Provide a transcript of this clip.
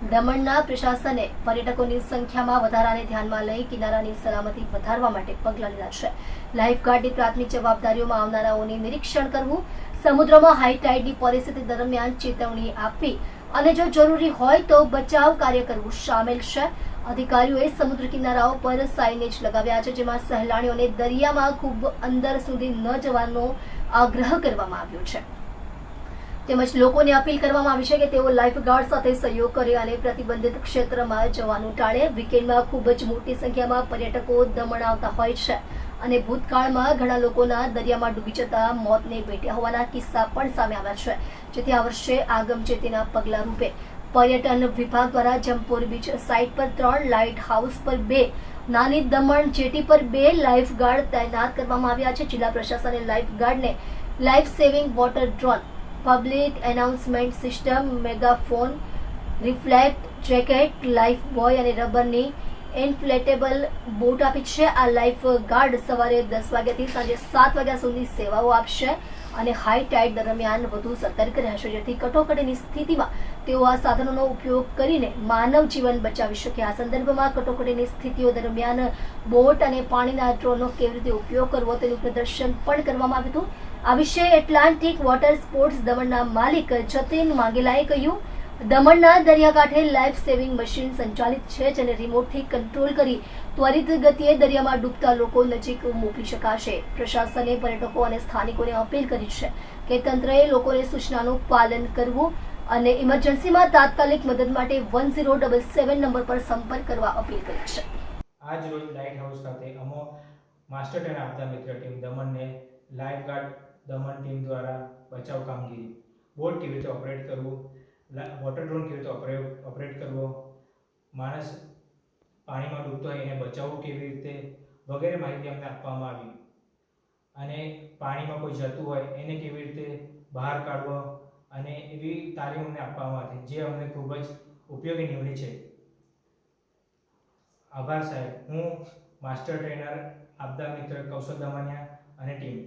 દમણના પ્રશાસને પર્યટકોની સંખ્યામાં વધારાને ધ્યાનમાં લઈ કિનારાની સલામતી વધારવા માટે પગલાં લીધા છે. લાઇફગાર્ડની પ્રાથમિક જવાબદારીઓમાં આવનારાઓની નિરીક્ષણ કરવું, સમુદ્રમાં હાઈ ટાઇડની પરિસ્થિતિ દરમિયાન ચેતવણી આપવી અને જો જરૂરી હોય તો બચાવ કાર્ય કરવું સામેલ છે. અધિકારીઓએ સમુદ્ર કિનારાઓ પર સાઇનેજ લગાવ્યા છે, જેમાં સહેલાણીઓને દરિયામાં ખૂબ અંદર સુધી ન જવાનો આગ્રહ કરવામાં આવ્યો છે. તેમજ લોકોને અપીલ કરવામાં આવી છે કે તેઓ લાઇફગાર્ડ સાથે સહયોગ કરે અને પ્રતિબંધિત ક્ષેત્રમાં જવાનું ટાળે. વીકેન્ડમાં ખૂબ જ મોટી સંખ્યામાં પર્યટકો દમણ આવતા હોય છે અને ભૂતકાળમાં ઘણા લોકોના દરિયામાં ડૂબી જતા મોતને ભેટ્યા હોવાના કિસ્સા પણ સામે આવ્યા છે. જેથી આ વર્ષે આગમચેતીના પગલા રૂપે. પર્યટન વિભાગ દ્વારા જમપોર બીચ સાઇટ પર ત્રણ લાઇટ હાઉસ પર બે, નાની દમણ જેટી પર બે લાઇફ ગાર્ડ તૈનાત કરવામાં આવ્યા છે. જિલ્લા પ્રશાસને life ગાર્ડને life saving water drone public announcement system megaphone reflect jacket life buoy અને રબરની ઇન્ફ્લેટેબલ બોટ આપી છે. આ લાઈફ ગાર્ડ સવારે દસ વાગ્યાથી સાંજે સાત વાગ્યા સુધી સેવાઓ આપશે અને હાઈ ટાઈડ દરમિયાન વધુ સતર્ક રહેશે, જેથી કટોકટીની સ્થિતિમાં તેઓ આ સાધનોનો ઉપયોગ કરીને માનવ જીવન બચાવી શકે. આ સંદર્ભમાં કટોકટીની સ્થિતિઓ દરમિયાન બોટ અને પાણીના ડ્રોનનો કેવી રીતે ઉપયોગ કરવો તેનું પ્રદર્શન પણ કરવામાં આવ્યું હતું. આ વિશે એટલાન્ટિક વોટર સ્પોર્ટ્સ દમણના માલિક જતીન માંગેલાએ કહ્યું, દમણના દરિયાકાંઠે લાઈફ સેવિંગ મશીન સંચાલિત છે જેને રિમોટથી કંટ્રોલ કરી ત્વરિત ગતિએ દરિયામાં ડૂબતા લોકો નજીક મોકલી શકાશે. પ્રશાસને પર્યટકો અને સ્થાનિકોને અપીલ કરી છે કે તંત્રએ લોકોને સૂચનાનું પાલન કરવું અને ઇમરજન્સીમાં તાત્કાલિક મદદ માટે one zero double seven number પર સંપર્ક કરવા અપીલ કરી છે. આજ રોજ લાઇટ હાઉસ ખાતે અમો માસ્ટર ટ્રેન આપતા મિત્ર ટીમ દમણને લાઇફ ગાર્ડ દમણ ટીમ દ્વારા બચાવ કામગીરી. બોટ કેવી રીતે ઓપરેટ કરવું? વોટર ડ્રોન કેવી રીતે ઓપરેટ ઓપરેટ કરવો? માણસ પાણીમાં ડૂબતો હોય એને બચાવવું કેવી રીતે? વગેરે માહિતી અમને આપવામાં આવી. અને પાણીમાં કોઈ જતું હોય એને કેવી રીતે બહાર કાઢવો? અને એવી તાલીમ અમને આપવામાં આવી જે અમને ખૂબ જ ઉપયોગી નીવડી છે. આભાર સાહેબ. હું માસ્ટર ટ્રેનર આપદા મિત્ર કૌશલ દમાનિયા અને ટીમ